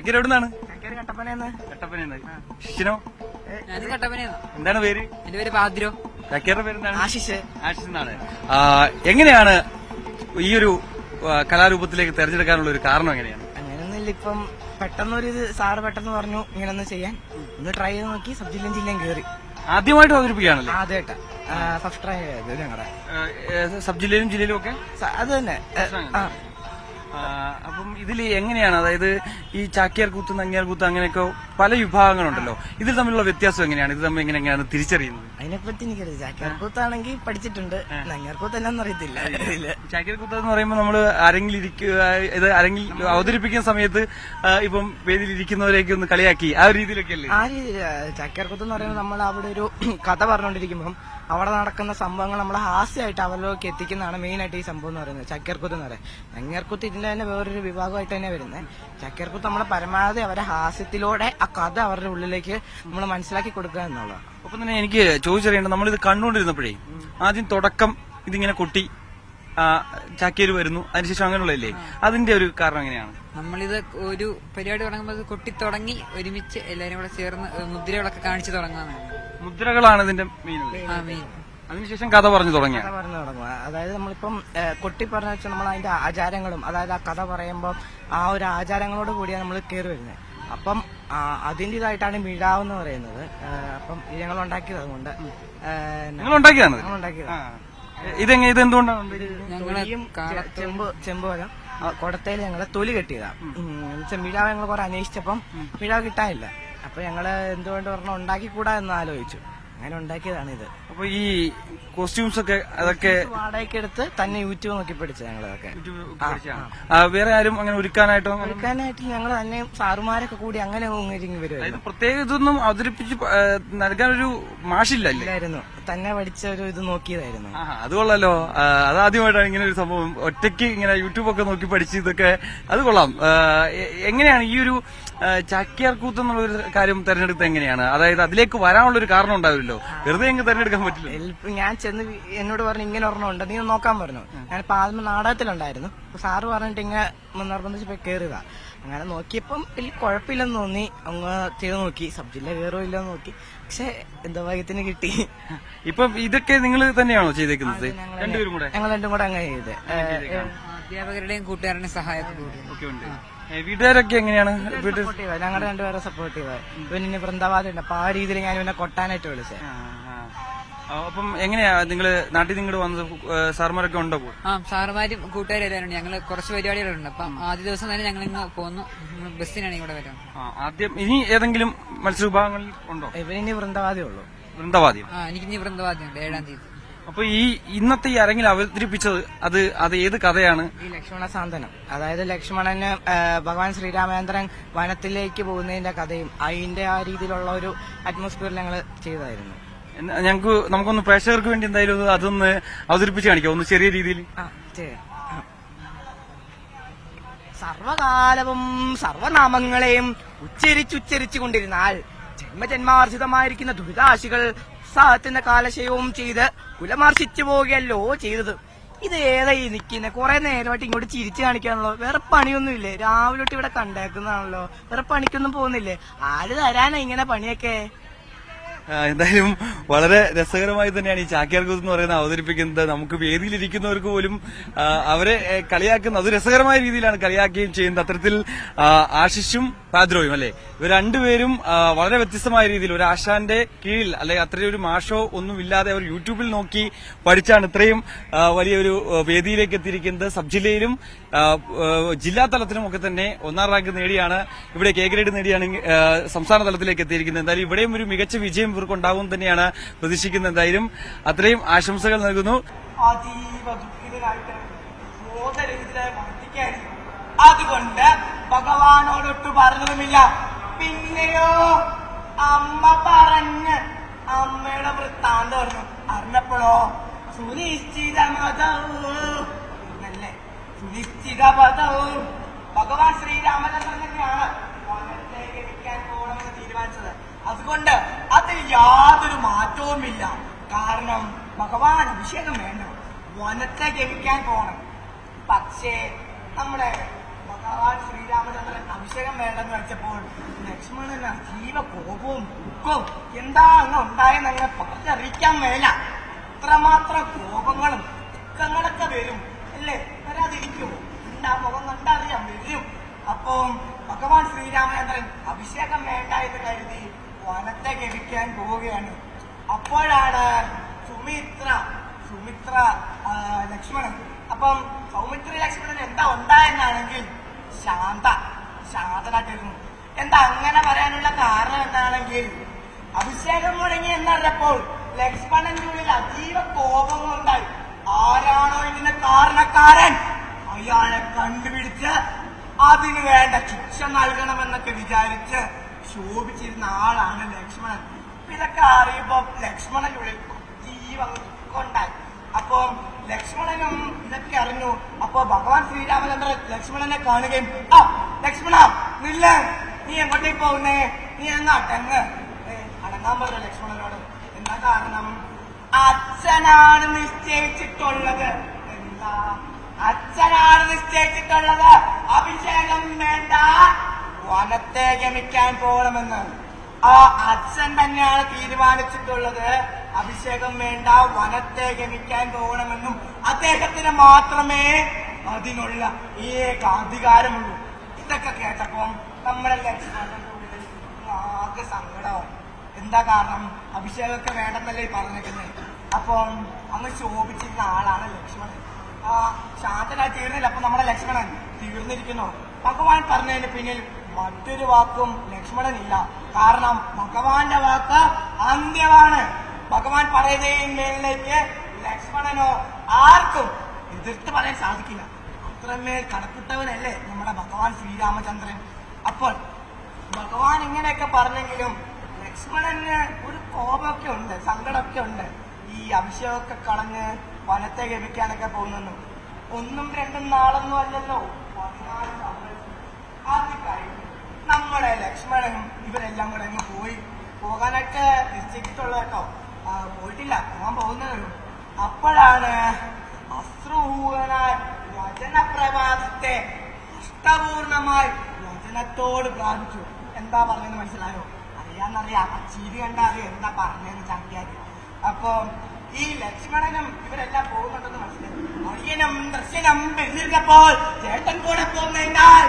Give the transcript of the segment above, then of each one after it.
ചാക്കിയർ എവിടുന്നാണ്? കട്ടപ്പനയാണ് എന്താണ് പേര്? എന്റെ പേര് പാദ്രോ. ചാക്കിയറുടെ പേരെന്താണ്? ആശിഷ്. ആശിഷ് എന്നാണ്. എങ്ങനെയാണ് ഈ ഒരു കലാരൂപത്തിലേക്ക് തെരഞ്ഞെടുക്കാനുള്ള ഒരു കാരണം എങ്ങനെയാണ്? അങ്ങനെയൊന്നുമില്ല ഇപ്പം പെട്ടെന്നൊരു സാറ് പെട്ടെന്ന് പറഞ്ഞു ഇങ്ങനൊന്ന് ചെയ്യാൻ. ഒന്ന് ട്രൈ ചെയ്ത് നോക്കി സബ് ജില്ലയും ജില്ലയും കയറി ആദ്യമായിട്ട് അവതരിപ്പിക്കുകയാണല്ലോ? ആദ്യമായിട്ടാ. ഫസ്റ്റ് ട്രൈ ഞങ്ങളുടെ സബ് ജില്ലയിലും ജില്ലയിലും ഒക്കെ? അത് തന്നെ. അപ്പം ഇതിൽ എങ്ങനെയാണ്? അതായത് ഈ ചാക്യാർ കൂത്ത് നങ്ങിയാർ കൂത്ത് അങ്ങനെയൊക്കെ പല വിഭാഗങ്ങളുണ്ടല്ലോ. ഇതിൽ തമ്മിലുള്ള വ്യത്യാസം എങ്ങനെയാണ്? ഇത് തമ്മിൽ എങ്ങനെയാണ് തിരിച്ചറിയുന്നത്? അതിനെപ്പറ്റി എനിക്കറിയാം ചാക്യാർകൂത്താണെങ്കിൽ പഠിച്ചിട്ടുണ്ട്. നങ്ങിയാർ കൂത്ത് എന്നാന്ന് അറിയത്തില്ല. ചാക്യാർ കൂത്ത് എന്ന് പറയുമ്പോൾ നമ്മൾ ആരെങ്കിലും ഇത് അരങ്ങിൽ അവതരിപ്പിക്കുന്ന സമയത്ത് ഇപ്പം വേദിയിൽ ഇരിക്കുന്നവരെയൊക്കെ ഒന്ന് കളിയാക്കി. ആ രീതിയിലൊക്കെ അല്ലേ ആ രീതി ചാക്യാർകൂത്ത് എന്ന് പറയുമ്പോൾ നമ്മൾ അവിടെ ഒരു കഥ പറഞ്ഞുകൊണ്ടിരിക്കുമ്പം അവിടെ നടക്കുന്ന സംഭവങ്ങൾ നമ്മൾ ഹാസ്യമായിട്ട് അവരിലേക്ക് എത്തിക്കുന്നതാണ് മെയിൻ ആയിട്ട് ഈ സംഭവം എന്ന് പറയുന്നത്. ചക്കർക്കുത്ത് എന്ന് പറയുന്നത്. നങ്ങേർക്കുത്ത് ഇതിന്റെ തന്നെ വേറൊരു വിഭാഗമായിട്ട് തന്നെ വരുന്നത്. ചക്കർക്കുത്ത് നമ്മളെ പരമാവധി അവരെ ഹാസ്യത്തിലൂടെ ആ കഥ അവരുടെ ഉള്ളിലേക്ക് നമ്മൾ മനസ്സിലാക്കി കൊടുക്കുക എന്നുള്ളതാണ്. ഒപ്പം തന്നെ എനിക്ക് ചോദിച്ചറിയേണ്ടത് നമ്മളിത് കണ്ടുകൊണ്ടിരുന്നപ്പോഴേ ആദ്യം തുടക്കം ഇതിങ്ങനെ കൊട്ടി ചാക്കേര് വരുന്നു അതിനുശേഷം അങ്ങനെയുള്ളതല്ലേ? അതിന്റെ ഒരു കാരണം എങ്ങനെയാണ്? നമ്മളിത് ഒരു പരിപാടി തുടങ്ങുമ്പോൾ കൊട്ടി തുടങ്ങി ഒരുമിച്ച് എല്ലാരും കൂടെ ചേർന്ന് മുദ്രകളൊക്കെ കാണിച്ചു തുടങ്ങാന്ന് മുദ്രകളാണ് ഇതിന്റെ മെയിൻ ആ മെയിൻ അതിനുശേഷം കഥ പറഞ്ഞു തുടങ്ങിയ. കഥ പറഞ്ഞു തുടങ്ങുക. അതായത് നമ്മളിപ്പം ഏഹ്, കൊട്ടി പറഞ്ഞ വെച്ചാൽ നമ്മൾ അതിന്റെ ആചാരങ്ങളും അതായത് ആ കഥ പറയുമ്പോൾ ആ ഒരു ആചാരങ്ങളോട് കൂടിയാണ് നമ്മൾ കയറി വരുന്നത് അപ്പം ആ, മിഴാവ് എന്ന് പറയുന്നത്. ഏഹ്, അപ്പം ഇത് ഞങ്ങൾ ഉണ്ടാക്കിയത് അതുകൊണ്ട്. ഏഹ്, നിങ്ങൾ ഉണ്ടാക്കിയതാണ് ഞങ്ങൾ ഉണ്ടാക്കിയത്. ഇതെങ്ങനെ ഇത് എന്തുകൊണ്ടാണ് ഉണ്ടാക്കിയത്? ഞങ്ങൾ തൊലിയും ചെമ്പ് ചെമ്പ് പോലെ കുടത്തേൽ ഞങ്ങൾ തൊലി കെട്ടിയതാ. മിഴാവ് ഞങ്ങൾ കുറെ അന്വേഷിച്ചപ്പം മിഴാവ് കിട്ടാനില്ല. അപ്പൊ ഞങ്ങൾ എന്തുകൊണ്ട് പറഞ്ഞ ഉണ്ടാക്കിക്കൂടാ എന്ന് ആലോചിച്ചു. അങ്ങനെ ഉണ്ടാക്കിയതാണ് ഇത് അപ്പൊ ഈ കോസ്റ്റ്യൂംസ് ഒക്കെ അതൊക്കെ വാടകയ്ക്ക് എടുത്ത് തന്നെ യൂട്യൂബ് നോക്കി പഠിച്ചത് ഞങ്ങൾ അതൊക്കെ വേറെ ആരും അങ്ങനെ ഒരുക്കാനായിട്ടോ ഒരുക്കാനായിട്ട് ഞങ്ങൾ തന്നെ സാറുമാരൊക്കെ കൂടി അങ്ങനെ ഒരുങ്ങി അതായത് പ്രത്യേക ഇതൊന്നും അവതരിപ്പിച്ച് നൽകാൻ ഒരു മാഷില്ലായിരുന്നു തന്നെ പഠിച്ച ഒരു ഇത് നോക്കിയതായിരുന്നു. അത് കൊള്ളാലോ. അത് അതാദ്യമായിട്ടാണ് ഇങ്ങനെ ഒരു സംഭവം. ഒറ്റയ്ക്ക് ഇങ്ങനെ യൂട്യൂബ് ഒക്കെ നോക്കി പഠിച്ച് ഇതൊക്കെ അത് കൊള്ളാം. എങ്ങനെയാണ് ഈ ഒരു ആ, ചാക്യാർ കൂത്ത് എന്നുള്ള ഒരു കാര്യം തെരഞ്ഞെടുത്തത് എങ്ങനെയാണ്? അതായത് അതിലേക്ക് വരാനുള്ള ഒരു കാരണം ഉണ്ടാവില്ലല്ലോ. വെറുതെ എങ്ങ് തെരഞ്ഞെടുക്കാൻ പറ്റില്ല ഞാൻ ചെന്ന് എന്നോട് പറഞ്ഞു ഇങ്ങനെ ഒരെണ്ണം ഉണ്ട്. നീ നോക്കാൻ പറഞ്ഞു. ഞാനിപ്പോ ആദ്യം നാടകത്തിലുണ്ടായിരുന്നു. സാറ് പറഞ്ഞിട്ട് ഇങ്ങനെ നിർബന്ധിച്ച് പോയി കയറുക അങ്ങനെ നോക്കിയപ്പം വലിയ കുഴപ്പമില്ലെന്ന് തോന്നി. അങ്ങ് ചെയ്ത് നോക്കി. സബ് ജില്ല കയറോ ഇല്ലെന്ന് നോക്കി. പക്ഷെ എന്താ ഭാഗ്യത്തിന് കിട്ടി. ഇപ്പം ഇതൊക്കെ നിങ്ങൾ തന്നെയാണോ ചെയ്തേക്കുന്നത്? ഞങ്ങൾ രണ്ടും കൂടെ അങ്ങനെ ചെയ്ത് അധ്യാപകരുടെയും കൂട്ടുകാരുടെയും സഹായത്തോടുകൂടി ഒക്കെ ഉണ്ട്. ഏ, വീട്ടുകാരൊക്കെ എങ്ങനെയാണ്? സപ്പോർട്ടീവ് ഞങ്ങളുടെ രണ്ടുപേരെ സപ്പോർട്ടീവ് ഇവന് വൃന്ദാവാദം ഉണ്ട്. അപ്പൊ ആ രീതിയിൽ ഞാൻ ഇവനെ കൊട്ടാനായിട്ട് വിളിച്ചത് അപ്പം എങ്ങനെയാ നിങ്ങൾ നാട്ടിൽ നിങ്ങൾ വന്നത്? സാറുമാരൊക്കെ ഉണ്ടോ? ആ സാറുമാരും കൂട്ടുകാരും എല്ലാവരും ഞങ്ങൾ കുറച്ച് പരിപാടികളുണ്ട്. അപ്പം ആദ്യ ദിവസം തന്നെ ഞങ്ങൾ ഇങ്ങ് പോന്നു ബസ്സിനാണ് ഇവിടെ വരാം ആദ്യം ഇനി ഏതെങ്കിലും മത്സ്യ വിഭാഗങ്ങളിൽ ഉണ്ടോ? ഇവനിനി വൃന്ദവാദിയുള്ളൂ വൃന്ദവാദി ആ എനിക്ക് ഇനി വൃന്ദവാദ്യമുണ്ട് ഏഴാം തീയതി. അപ്പൊ ഈ ഇന്നത്തെ ഈ അരങ്ങിൽ അവതരിപ്പിച്ചത് അത് അത് ഏത് കഥയാണ്? ഈ ലക്ഷ്മണ സാന്ത്വനം. അതായത് ലക്ഷ്മണന് ഭഗവാൻ ശ്രീരാമചന്ദ്രൻ വനത്തിലേക്ക് പോകുന്നതിന്റെ കഥയും അതിന്റെ ആ രീതിയിലുള്ള ഒരു അറ്റ്മോസ്ഫിയർ ഞങ്ങൾ ചെയ്തായിരുന്നു ഞങ്ങൾക്ക് നമുക്കൊന്ന് പ്രേക്ഷകർക്ക് വേണ്ടി എന്തായാലും അതൊന്ന് അവതരിപ്പിച്ച് കാണിക്കാം. ഒന്ന് ചെറിയ രീതിയിൽ. ആ ചെയ്യാം ആ. സർവകാലവും സർവനാമങ്ങളെയും ഉച്ചരിച്ചുച്ചരിച്ചു കൊണ്ടിരുന്നാൽ ജന്മജന്മാർജിതമായിരിക്കുന്ന ദുരിതാശികൾ ഉത്സാഹത്തിന്റെ കാലശയവും ചെയ്ത് കുലമാർശിച്ചു പോവുകയല്ലോ ചെയ്തത്. ഇത് ഏതായി നിൽക്കുന്ന കുറെ നേരമായിട്ട് ഇങ്ങോട്ട് ചിരിച്ചു കാണിക്കാണല്ലോ. വേറെ പണിയൊന്നും ഇല്ലേ രാവിലെ തൊട്ട് ഇവിടെ കണ്ടേക്കുന്നതാണല്ലോ. വേറെ പണിക്കൊന്നും പോകുന്നില്ലേ? ആര് തരാനാ ഇങ്ങനെ പണിയൊക്കെ? എന്തായാലും വളരെ രസകരമായി തന്നെയാണ് ഈ ചാക്യാർ കൂത്ത് എന്ന് പറയുന്നത് അവതരിപ്പിക്കുന്നത്. നമുക്ക് വേദിയിലിരിക്കുന്നവർക്ക് പോലും അവരെ കളിയാക്കുന്ന അത് രസകരമായ രീതിയിലാണ് കളിയാക്കുകയും ചെയ്യുന്നത്. അത്തരത്തിൽ ആശിഷും പാദ്രോയും അല്ലെ? ഇവർ രണ്ടുപേരും വളരെ വ്യത്യസ്തമായ രീതിയിൽ ഒരു ആശാന്റെ കീഴിൽ അല്ലെങ്കിൽ അത്രയും ഒരു മാഷോ ഒന്നുമില്ലാതെ അവർ യൂട്യൂബിൽ നോക്കി പഠിച്ചാണ് ഇത്രയും വലിയൊരു വേദിയിലേക്ക് എത്തിയിരിക്കുന്നത്. സബ് ജില്ലയിലും ജില്ലാ തലത്തിലും ഒക്കെ തന്നെ ഒന്നാം റാങ്ക് നേടിയാണ്. ഇവിടെ കെ ഗ്രേഡ് നേടിയാണ് സംസ്ഥാന തലത്തിലേക്ക് എത്തിയിരിക്കുന്നത്. എന്തായാലും ഇവിടെയും ഒരു മികച്ച വിജയം ഇവർക്ക് ഉണ്ടാകും തന്നെയാണ് പ്രതീക്ഷിക്കുന്നത്. എന്തായാലും അത്രയും ആശംസകൾ നൽകുന്നു. അതുകൊണ്ട് ഭഗവാനോടൊട്ട് പറഞ്ഞതുമില്ല. പിന്നെയോ അമ്മ പറഞ്ഞ് അമ്മയുടെ വൃത്താന്തം പറഞ്ഞു അറിഞ്ഞപ്പോഴോ സുനിശ്ചിത മതവും എന്നല്ലേ സുനിശ്ചിത മതവും ഭഗവാൻ ശ്രീരാമചന്ദ്രൻ തന്നെയാണ് വനത്തിലേക്ക് എത്തിക്കാൻ പോകണമെന്ന് തീരുമാനിച്ചത്. അതുകൊണ്ട് അതിൽ യാതൊരു മാറ്റവുമില്ല. കാരണം ഭഗവാൻ അഭിഷേകം വേണ്ട. വനത്തെ ജപിക്കാൻ പോകണം. പക്ഷേ നമ്മുടെ ഭഗവാൻ ഭഗവാൻ ശ്രീരാമചന്ദ്രൻ അഭിഷേകം വേണ്ടെന്ന് വെച്ചപ്പോൾ ലക്ഷ്മണന് ജീവ കോപവും ദുഃഖവും എന്താ അങ്ങ് ഉണ്ടായെന്ന് അങ്ങനെ പറഞ്ഞറിയിക്കാൻ മേല. ഇത്രമാത്രം കോപങ്ങളും ദുഃഖങ്ങളൊക്കെ വരും. അല്ലേ? വരാതിരിക്കുമോ എന്താ മുഖം കണ്ടറിയാം വരും. അപ്പം ഭഗവാൻ ശ്രീരാമചന്ദ്രൻ അഭിഷേകം വേണ്ട എന്ന് കരുതി വനത്തെ ഗമിക്കാൻ പോവുകയാണ്. അപ്പോഴാണ് സുമിത്ര സുമിത്ര ലക്ഷ്മണൻ. അപ്പം സൗമിത്ര ലക്ഷ്മണൻ എന്താ ഉണ്ടായെന്നാണെങ്കിൽ ശാന്ത ശാന്തനായിട്ടിരുന്നു. എന്താ അങ്ങനെ പറയാനുള്ള കാരണം എന്താണെങ്കിൽ അഭിഷേകം മുടങ്ങി എന്നറിഞ്ഞപ്പോൾ ലക്ഷ്മണന്റെ ഉള്ളിൽ അതീവ ഉണ്ടായി ആരാണോ ഇതിന്റെ കാരണക്കാരൻ? അയാളെ കണ്ടുപിടിച്ച് അതിന് വേണ്ട ശിക്ഷ നൽകണമെന്നൊക്കെ വിചാരിച്ച് ശോഭിച്ചിരുന്ന ആളാണ് ലക്ഷ്മണൻ. ഇതൊക്കെ അറിയുമ്പോ ലക്ഷ്മണൻ ഉള്ളിൽ ജീവ കൊണ്ടായി. അപ്പൊ ലക്ഷ്മണനും ഇതൊക്കെ അറിഞ്ഞു. അപ്പൊ ഭഗവാൻ ശ്രീരാമചന്ദ്രൻ ലക്ഷ്മണനെ കാണുകയും ആ ലക്ഷ്മണ നില്ല. നീ എങ്ങോട്ടേക്ക് പോകുന്നേ? നീ അങ്ങ് അടങ്ങ്. അടങ്ങാൻ പറഞ്ഞു ലക്ഷ്മണനോട്. എന്താ കാരണം? അച്ഛനാണ് നിശ്ചയിച്ചിട്ടുള്ളത്. എന്താ? അച്ഛനാണ് നിശ്ചയിച്ചിട്ടുള്ളത്. അഭിഷേകം വേണ്ട. വനത്തെ ഗമിക്കാൻ പോകണമെന്ന് ആ അച്ഛൻ തന്നെയാണ് തീരുമാനിച്ചിട്ടുള്ളത്. അഭിഷേകം വേണ്ട വനത്തെ ഗമിക്കാൻ പോകണമെന്നും അദ്ദേഹത്തിന് മാത്രമേ അതിനുള്ള ഈ അധികാരമുള്ളൂ ഇതൊക്കെ കേട്ടപ്പോ ഉള്ളിൽ ആകെ സങ്കടവും എന്താ കാരണം? അഭിഷേകമൊക്കെ വേണ്ടെന്നല്ലേ പറഞ്ഞിരിക്കുന്നത് അപ്പം അങ്ങ് ശോഭിച്ചിരുന്ന ആളാണ് ലക്ഷ്മണൻ. ആ ശാന്തനായി തീർന്നില്ല. അപ്പൊ നമ്മുടെ ലക്ഷ്മണൻ തീർന്നിരിക്കുന്നു. ഭഗവാൻ പറഞ്ഞതിന് പിന്നിൽ മറ്റൊരു വാക്കും ലക്ഷ്മണനില്ല. കാരണം ഭഗവാന്റെ വാക്ക് അന്ത്യമാണ്. ഭഗവാൻ പറയുന്നതിന് മേളിലേക്ക് ലക്ഷ്മണനോ ആർക്കും എതിർത്ത് പറയാൻ സാധിക്കില്ല. അത്രമേൽ കടപ്പെട്ടവനല്ലേ നമ്മുടെ ഭഗവാൻ ശ്രീരാമചന്ദ്രൻ. അപ്പോൾ ഭഗവാൻ ഇങ്ങനെയൊക്കെ പറഞ്ഞെങ്കിലും ലക്ഷ്മണന് ഒരു കോപമൊക്കെ ഉണ്ട് സങ്കടമൊക്കെ ഉണ്ട്. ഈ അഭിഷേകമൊക്കെ കളഞ്ഞ് വനത്തെ ഗമിക്കാനൊക്കെ പോകുന്നു. ഒന്നും രണ്ടും നാളൊന്നും അല്ലല്ലോ പതിനാല് സംവത്സരം. അത് കഴിഞ്ഞു നമ്മുടെ ലക്ഷ്മണനും ഇവരെല്ലാം കൂടെ അങ്ങ് പോയി. പോകാനൊക്കെ നിശ്ചയിച്ചിട്ടുള്ള കേട്ടോ പോയിട്ടില്ല. പോകാൻ പോകുന്നതേ ഉള്ളൂ. അപ്പോഴാണ് അശ്രുഹൂരനായ വചനപ്രഭാതത്തെ അഷ്ടപൂർണമായി വചനത്തോട് പ്രാപിച്ചു എന്താ പറഞ്ഞെന്ന് മനസ്സിലായോ? അറിയാന്നറിയാം. ആ ചിരി കണ്ട എന്താ പറഞ്ഞതെന്ന് ചാക്കിയാക്കി അപ്പൊ ഈ ലക്ഷ്മണനും ഇവരെല്ലാം പോകുന്നുണ്ടെന്ന് മനസ്സിലായി. അയ്യനും ദർശനം പിന്നിരുന്നപ്പോൾ ചേട്ടൻ കൂടെ പോകുന്നതിനാൽ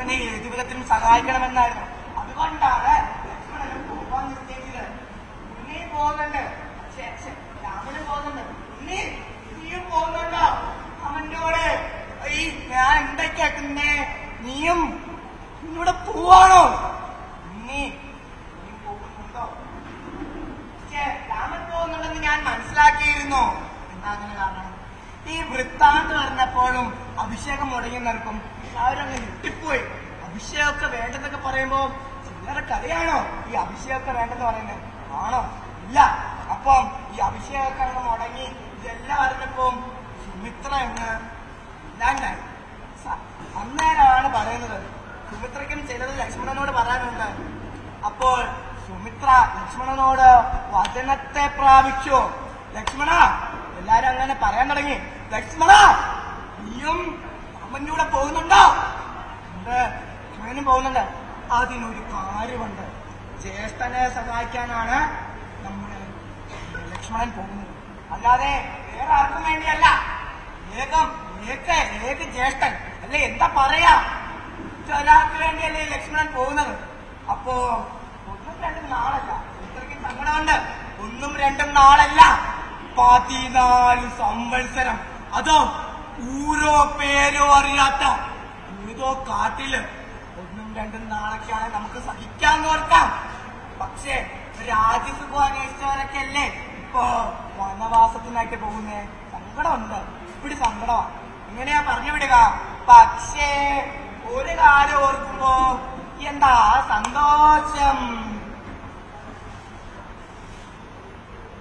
ഏത് വിധത്തിലും സഹായിക്കണമെന്നായിരുന്നു. അതുകൊണ്ടാണ് ലക്ഷ്മണനും പോകാൻ നിശ്ചയിച്ചത് ഉണ്ണി പോകുന്നുണ്ട് ശ്ശെ, ശ്ശെ, രാമന് പോകുന്നുണ്ട് ഉണ്ണി നീയും പോകുന്നുണ്ടോ അവന്റെ കൂടെ ഈ ഞാൻ എന്തൊക്കെയാക്കുന്നേ നീയും ഇവിടെ പോവാണോ ഉണ്ണി നീ പോകുന്നുണ്ടോ പക്ഷേ രാമൻ പോകുന്നുണ്ടെന്ന് ഞാൻ മനസ്സിലാക്കിയിരുന്നു എന്താ അങ്ങനെ കാരണം ഈ വൃത്താന്ത് പറഞ്ഞപ്പോഴും അഭിഷേകം മുടങ്ങി നിൽക്കും അവരങ്ങ് ഞെട്ടിപ്പോയി. അഭിഷേകമൊക്കെ വേണ്ടെന്നൊക്കെ പറയുമ്പോ ചിലരെ കഥയാണോ ഈ അഭിഷേകമൊക്കെ വേണ്ടെന്ന് പറയുന്നത് ആണോ? ഇല്ല. അപ്പം ഈ അഭിഷേകമൊക്കെ അങ്ങ് മുടങ്ങി ഇതെല്ലാം അറിഞ്ഞപ്പോ സുമിത്ര എന്ന് ഇല്ലാണ്ടായി. അന്നേരമാണ് പറയുന്നത് സുമിത്രയ്ക്കും ചിലത് ലക്ഷ്മണനോട് പറയാനുണ്ട്. അപ്പോൾ സുമിത്ര ലക്ഷ്മണനോട് വചനത്തെ പ്രാപിച്ചു? ലക്ഷ്മണ എല്ലാരും അങ്ങനെ പറയാൻ തുടങ്ങി. ലക്ഷ്മണ നീയും കൂടെ പോകുന്നുണ്ടോ? ഉണ്ട്. ലക്ഷ്മണനും പോകുന്നുണ്ട്. അതിനൊരു കാര്യമുണ്ട്. ജ്യേഷ്ഠനെ സഹായിക്കാനാണ് നമ്മുടെ ലക്ഷ്മണൻ പോകുന്നത്. അല്ലാതെ വേറെ ആർക്കും വേണ്ടിയല്ല. ഏകം ഏക ഏക ജ്യേഷ്ഠൻ. അല്ലെ? എന്താ പറയാ? ഒരാൾക്ക് വേണ്ടിയല്ലേ ലക്ഷ്മണൻ പോകുന്നത്. അപ്പോ ഒന്നും രണ്ടും നാളല്ല. ഇത്രയ്ക്ക് സങ്കടമുണ്ട്. ഒന്നും രണ്ടും നാളല്ല. പതിനാല് സംവത്സരം. അതോ ഊരോ പേരോ അറിയാത്ത ഏതോ കാട്ടിൽ ഒന്നും രണ്ടും നാളൊക്കെയാണ് നമുക്ക് സഹിക്കാൻ ഓർക്കാം പക്ഷേ രാജ്യത്ത് അന്വേഷിച്ചവരൊക്കെ അല്ലേ ഇപ്പൊ വനവാസത്തിനായിട്ട് പോകുന്നേ? സങ്കടമുണ്ട്. ഇവിടെ സങ്കടമാ ഇങ്ങനെയാ പറഞ്ഞു വിടുക? പക്ഷേ ഒരു കാലം ഓർക്കുമ്പോ എന്താ സന്തോഷം?